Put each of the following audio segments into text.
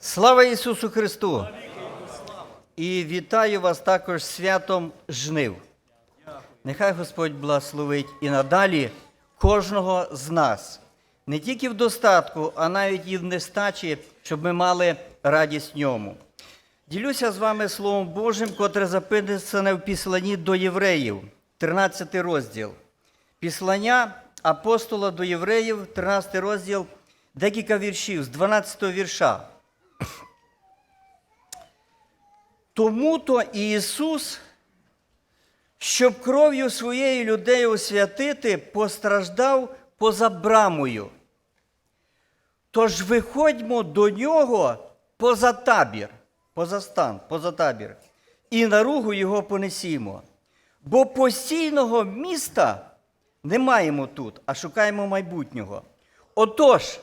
Слава Ісусу Христу! І вітаю вас також святом жнив. Нехай Господь благословить і надалі кожного з нас, не тільки в достатку, а навіть і в нестачі, щоб ми мали радість ньому. Ділюся з вами Словом Божим, котре записане в післанні до євреїв, 13 розділ. Післання апостола до євреїв, 13 розділ, декілька віршів з 12 вірша. Тому то Ісус, щоб кров'ю своєї людей освятити, постраждав поза брамою. Тож виходьмо до нього поза табір, поза стан, поза табір, і наругу його понесімо. Бо постійного міста не маємо тут, а шукаємо майбутнього. Отож,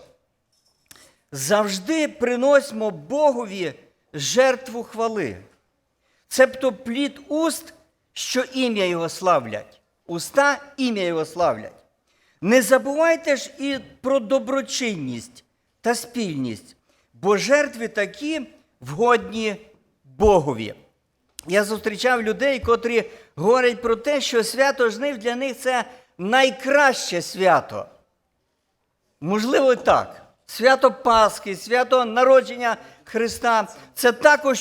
завжди приносимо Богові жертву хвали, цебто плід уст, що ім'я Його славлять, уста ім'я Його славлять. Не забувайте ж і про доброчинність та спільність, бо жертви такі вгодні Богові. Я зустрічав людей, котрі говорять про те, що свято жнив для них це найкраще свято. Можливо, так. Свято Пасхи, свято народження Христа це також.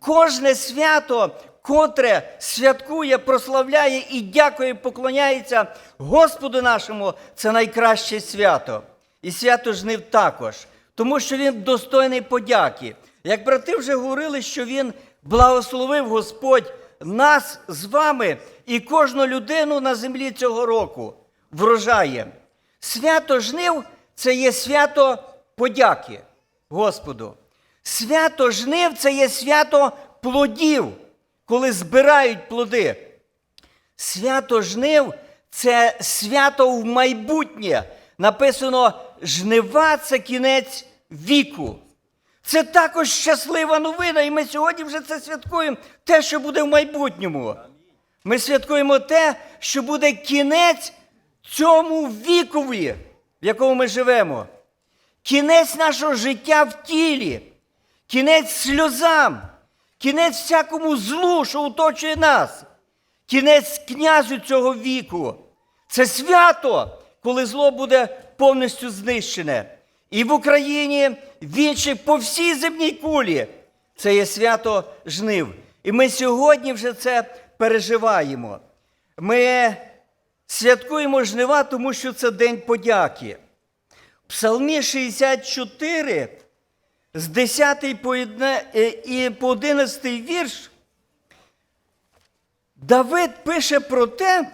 Кожне свято, котре святкує, прославляє і дякує, поклоняється Господу нашому, це найкраще свято. І свято жнив також, тому що він достойний подяки. Як брати вже говорили, що він благословив Господь нас з вами і кожну людину на землі цього року врожаєм. Свято жнив це є свято подяки Господу. Свято жнив це є свято плодів, коли збирають плоди. Свято жнив це свято в майбутнє. Написано: жнива це кінець віку. Це також щаслива новина, і ми сьогодні вже це святкуємо, те, що буде в майбутньому. Ми святкуємо те, що буде кінець цьому вікові, в якому ми живемо. Кінець нашого життя в тілі, кінець сльозам, кінець всякому злу, що оточує нас, кінець князю цього віку. Це свято, коли зло буде повністю знищене. І в Україні, в інших, по всій земній кулі. Це є свято жнив. І ми сьогодні вже це переживаємо. Ми святкуємо жнива, тому що це День подяки. В Псалмі 64, з 10 по е, і по 11 вірш, Давид пише про те,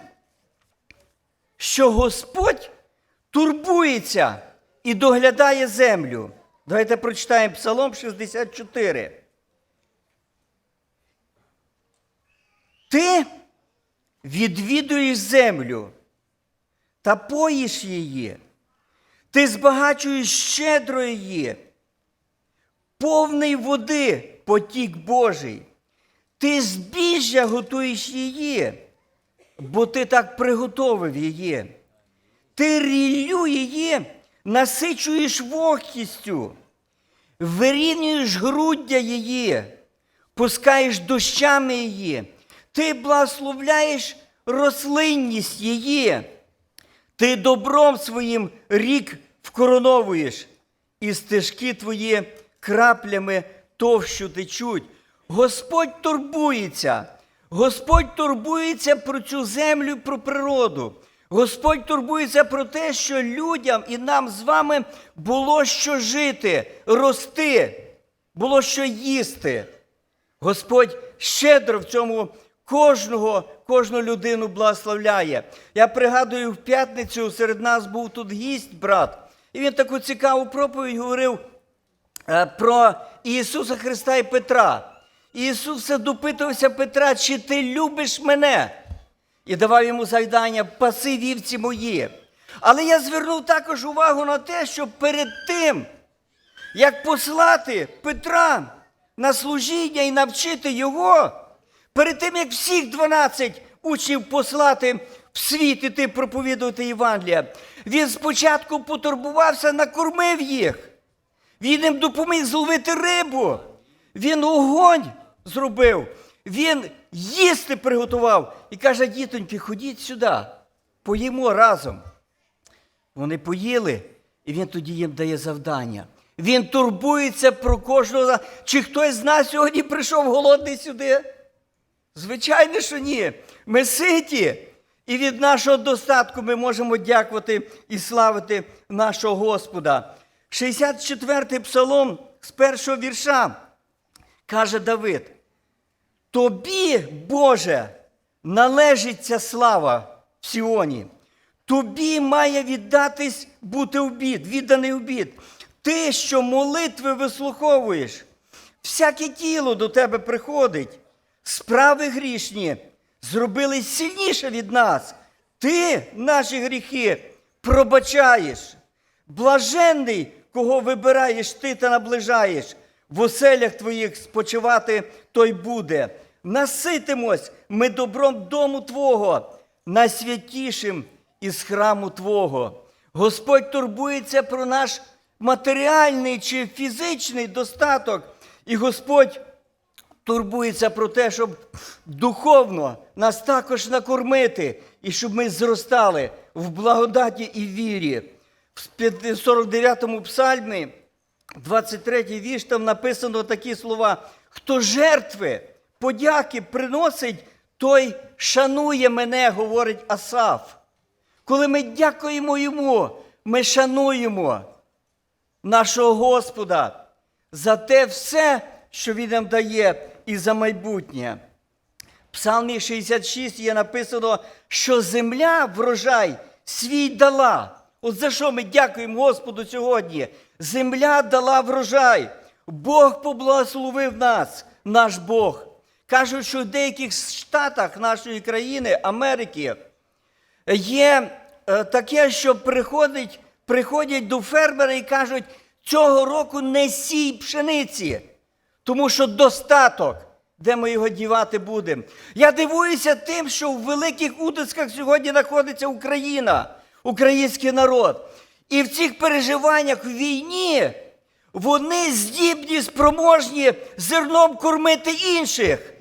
що Господь турбується і доглядає землю. Давайте прочитаємо Псалом 64. Ти відвідуєш землю та поїш її. Ти збагачуєш щедро її, повний води потік Божий. Ти збіжжя готуєш її, бо ти так приготовив її. Ти ріллю її насичуєш вогкістю, вирівнюєш груддя її, пускаєш дощами її, ти благословляєш рослинність її, ти добром своїм рік вкороновуєш, і стежки твої краплями товщу течуть. Господь турбується, Господь турбується про цю землю, про природу. Господь турбується про те, що людям і нам з вами було що жити, рости, було що їсти. Господь щедро в цьому кожного, кожну людину благословляє. Я пригадую, в п'ятницю серед нас був тут гість, брат, і він таку цікаву проповідь говорив про Ісуса Христа і Петра. Ісус допитувався Петра, чи ти любиш мене? І давав йому завдання паси вівці мої. Але я звернув також увагу на те, що перед тим, як послати Петра на служіння і навчити його, перед тим, як всіх 12 учнів послати в світ іти проповідувати Євангелія, він спочатку потурбувався, накормив їх. Він їм допоміг зловити рибу. Він огонь зробив. Він їсти приготував. І каже, дітоньки, ходіть сюди, поїмо разом. Вони поїли, і він тоді їм дає завдання. Він турбується про кожного. Чи хтось з нас сьогодні прийшов голодний сюди? Звичайно, що ні. Ми ситі. І від нашого достатку ми можемо дякувати і славити нашого Господа. 64-й псалом з першого вірша каже Давид: Тобі, Боже, належить слава в Сіоні. Тобі має віддатись бути обід, відданий обід. Ти, що молитви вислуховуєш, всяке тіло до тебе приходить. Справи грішні зробили сильніше від нас. Ти наші гріхи пробачаєш. Блаженний, кого вибираєш ти та наближаєш. В оселях твоїх спочивати той буде. Наситимось ми добром дому Твого, найсвятішим із храму Твого. Господь турбується про наш матеріальний чи фізичний достаток, і Господь турбується про те, щоб духовно нас також накормити, і щоб ми зростали в благодаті і вірі. В 49-му псальмі, 23-й вірш, там написано такі слова: хто жертви, подяки приносить, той шанує мене, говорить Асаф. Коли ми дякуємо йому, ми шануємо нашого Господа за те все, що Він нам дає, і за майбутнє. Псалмі 66 є написано, що земля врожай свій дала. От за що ми дякуємо Господу сьогодні? Земля дала врожай. Бог поблагословив нас, наш Бог. Кажуть, що в деяких штатах нашої країни, Америки, є е, таке, що приходить, приходять до фермера і кажуть, цього року не сій пшениці, тому що достаток, де ми його дівати будемо. Я дивуюся тим, що в великих утисках сьогодні знаходиться Україна, український народ. І в цих переживаннях в війні вони здібні, спроможні зерном кормити інших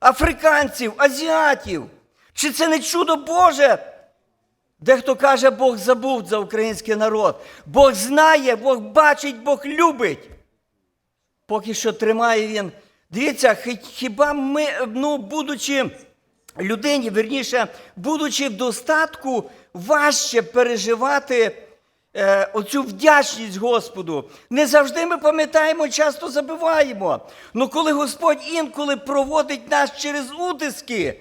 африканців, азіатів. Чи це не чудо Боже? Дехто каже, Бог забув за український народ. Бог знає, Бог бачить, Бог любить. Поки що тримає він. Дивіться, хіба ми, ну, будучи людині, верніше, будучи в достатку, важче переживати е, оцю вдячність Господу. Не завжди ми пам'ятаємо, часто забуваємо. Ну коли Господь інколи проводить нас через утиски,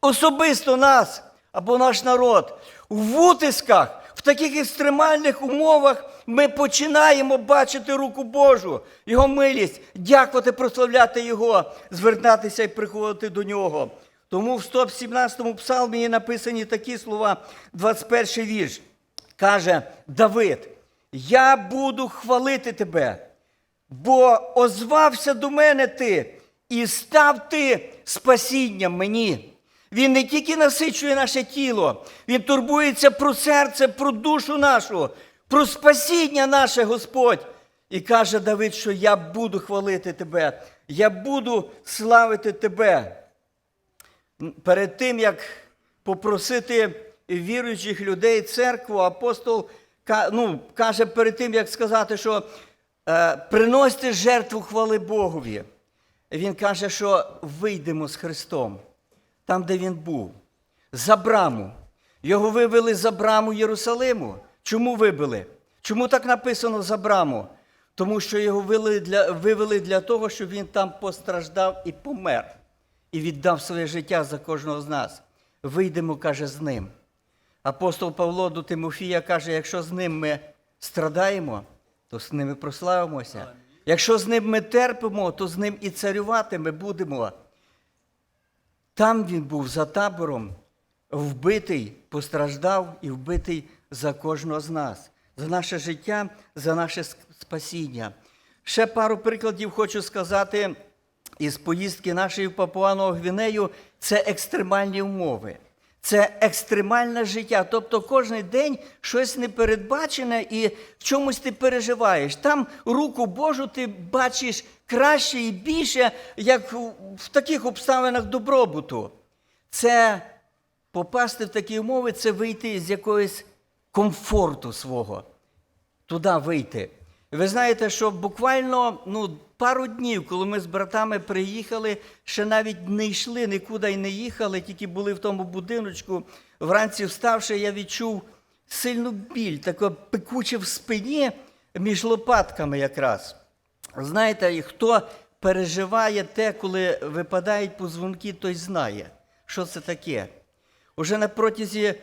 особисто нас або наш народ, в утисках, в таких екстремальних умовах ми починаємо бачити руку Божу, Його милість, дякувати, прославляти Його, звертатися і приходити до Нього. Тому в 117-му псалмі є написані такі слова, 21 вірш. Каже Давид: Я буду хвалити тебе, бо озвався до мене ти і став ти спасінням мені. Він не тільки насичує наше тіло, він турбується про серце, про душу нашу, про спасіння наше Господь. І каже Давид, що я буду хвалити тебе, я буду славити тебе. Перед тим, як попросити віруючих людей церкву, апостол ну, каже перед тим, як сказати, що е, приносьте жертву хвали Богові. Він каже, що вийдемо з Христом, там, де він був, за браму. Його вивели за браму Єрусалиму. Чому вибили? Чому так написано за браму? Тому що його вивели для, вивели для того, щоб він там постраждав і помер, і віддав своє життя за кожного з нас. Вийдемо, каже, з ним. Апостол Павло до Тимофія каже: якщо з ним ми страдаємо, то з ним і прославимося. Якщо з ним ми терпимо, то з ним і царювати ми будемо. Там він був за табором, вбитий, постраждав і вбитий за кожного з нас, за наше життя, за наше спасіння. Ще пару прикладів хочу сказати із поїздки нашої в Папуану Гвінею. Це екстремальні умови. Це екстремальне життя. Тобто кожен день щось непередбачене і в чомусь ти переживаєш. Там руку Божу ти бачиш краще і більше, як в- таких обставинах добробуту. Це попасти в такі умови це вийти з якогось комфорту свого, туди вийти. Ви знаєте, що буквально ну, пару днів, коли ми з братами приїхали, ще навіть не йшли нікуди і не їхали, тільки були в тому будиночку. Вранці вставши, я відчув сильну біль, таке пекуче в спині між лопатками якраз. Знаєте, хто переживає те, коли випадають позвонки, той знає, що це таке. Уже на протязі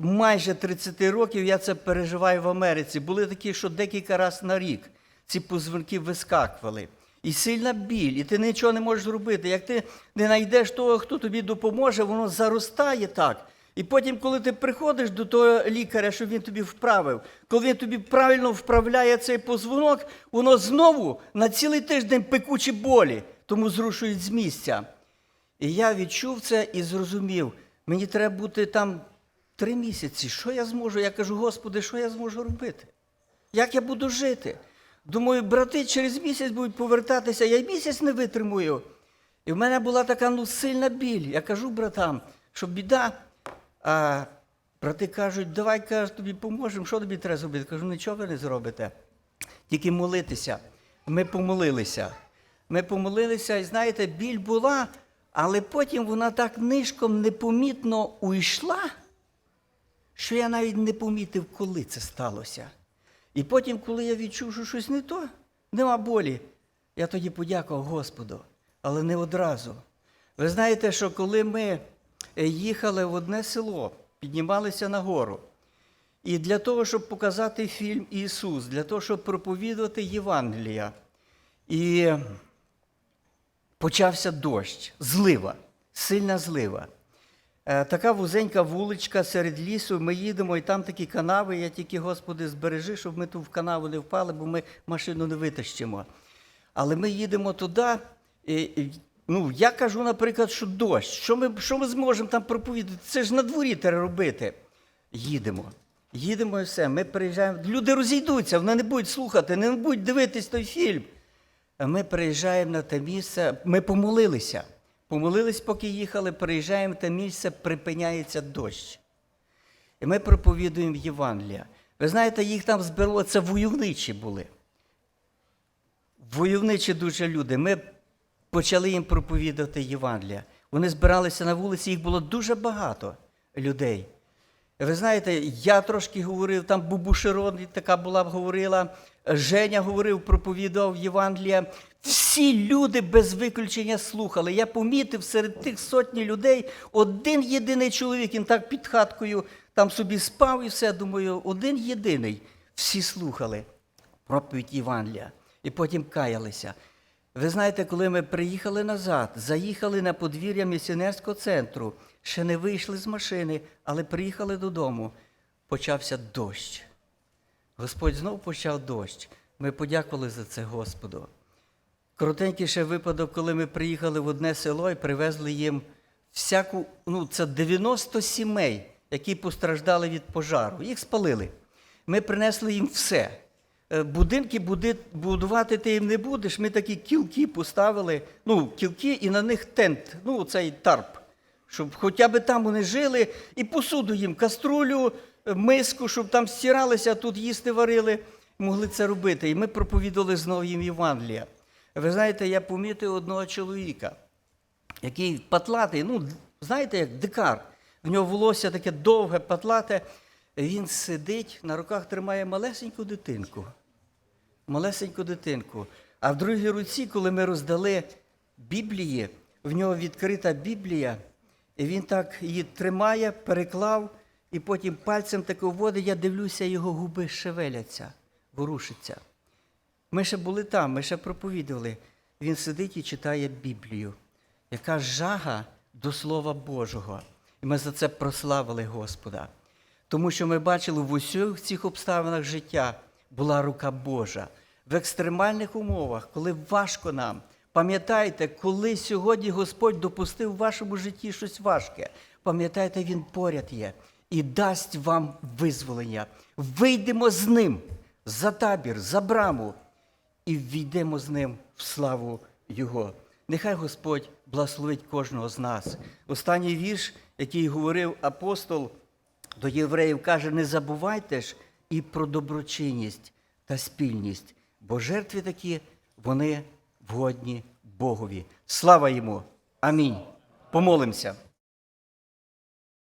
майже 30 років я це переживаю в Америці. Були такі, що декілька разів на рік ці позвонки вискакували. І сильна біль, і ти нічого не можеш зробити. Як ти не знайдеш того, хто тобі допоможе, воно заростає так. І потім, коли ти приходиш до того лікаря, щоб він тобі вправив, коли він тобі правильно вправляє цей позвонок, воно знову на цілий тиждень пекучі болі, тому зрушують з місця. І я відчув це і зрозумів, мені треба бути там три місяці. Що я зможу? Я кажу, Господи, що я зможу робити? Як я буду жити? Думаю, брати через місяць будуть повертатися, я й місяць не витримую. І в мене була така ну, сильна біль. Я кажу братам, що біда. А брати кажуть, давай каже, тобі поможемо, що тобі треба зробити? Кажу, нічого ви не зробите. Тільки молитися. Ми помолилися. Ми помолилися, і знаєте, біль була, але потім вона так нишком непомітно уйшла, що я навіть не помітив, коли це сталося. І потім, коли я відчув, що щось не то, нема болі, я тоді подякував Господу, але не одразу. Ви знаєте, що коли ми е, їхали в одне село, піднімалися на гору, і для того, щоб показати фільм Ісус, для того, щоб проповідувати Євангелія, і почався дощ, злива, сильна злива. Е, Така вузенька вуличка серед лісу. Ми їдемо, і там такі канави. Я тільки, Господи, збережи, щоб ми ту в канаву не впали, бо ми машину не витащимо. Але ми їдемо туди. І, ну, я кажу, наприклад, що дощ. Що ми, що ми зможемо там проповідати? Це ж на дворі треба робити. Їдемо. Їдемо і все. Ми приїжджаємо. Люди розійдуться, вони не будуть слухати, не будуть дивитись той фільм. Ми приїжджаємо на те місце, ми помолилися. Помолились, поки їхали, приїжджаємо та місце, припиняється дощ. І ми проповідуємо Євангелія. Ви знаєте, їх там збирало, це войовничі були. Войовничі дуже люди. Ми почали їм проповідувати Євангелія. Вони збиралися на вулиці, їх було дуже багато людей. Ви знаєте, я трошки говорив, там Бубушерон така була, говорила, Женя говорив, проповідував Євангелія. Всі люди без виключення слухали. Я помітив серед тих сотні людей один єдиний чоловік, він так під хаткою там собі спав і все. Думаю, один єдиний. Всі слухали проповідь Євангелія і потім каялися. Ви знаєте, коли ми приїхали назад, заїхали на подвір'я місіонерського центру, ще не вийшли з машини, але приїхали додому, почався дощ. Господь знов почав дощ. Ми подякували за це Господу. Коротенький ще випадок, коли ми приїхали в одне село і привезли їм всяку, ну, це 90 сімей, які постраждали від пожару. Їх спалили. Ми принесли їм все. Е, Будинки буди- будувати ти їм не будеш. Ми такі кілки поставили, ну, кілки і на них тент, ну, цей тарп, щоб хоча б там вони жили, і посуду їм, каструлю, е, миску, щоб там стиралися, а тут їсти варили, могли це робити. І ми проповідали знову їм Євангелія. Ви знаєте, я помітив одного чоловіка, який патлатий, ну, знаєте, як дикар. В нього волосся таке довге, патлате. Він сидить, на руках тримає малесеньку дитинку. Малесеньку дитинку. А в другій руці, коли ми роздали Біблії, в нього відкрита Біблія, і він так її тримає, переклав, і потім пальцем тако вводить, я дивлюся, його губи шевеляться, ворушаться. Ми ще були там, ми ще проповідували. Він сидить і читає Біблію, яка жага до Слова Божого. І ми за це прославили Господа. Тому що ми бачили в усіх цих обставинах життя була рука Божа. В екстремальних умовах, коли важко нам, пам'ятайте, коли сьогодні Господь допустив в вашому житті щось важке, пам'ятайте, Він поряд є і дасть вам визволення. Вийдемо з ним за табір, за браму і ввійдемо з ним в славу Його. Нехай Господь благословить кожного з нас. Останній вірш, який говорив апостол до євреїв, каже: не забувайте ж і про доброчинність та спільність, бо жертви такі, вони вгодні Богові. Слава йому! Амінь. Помолимося.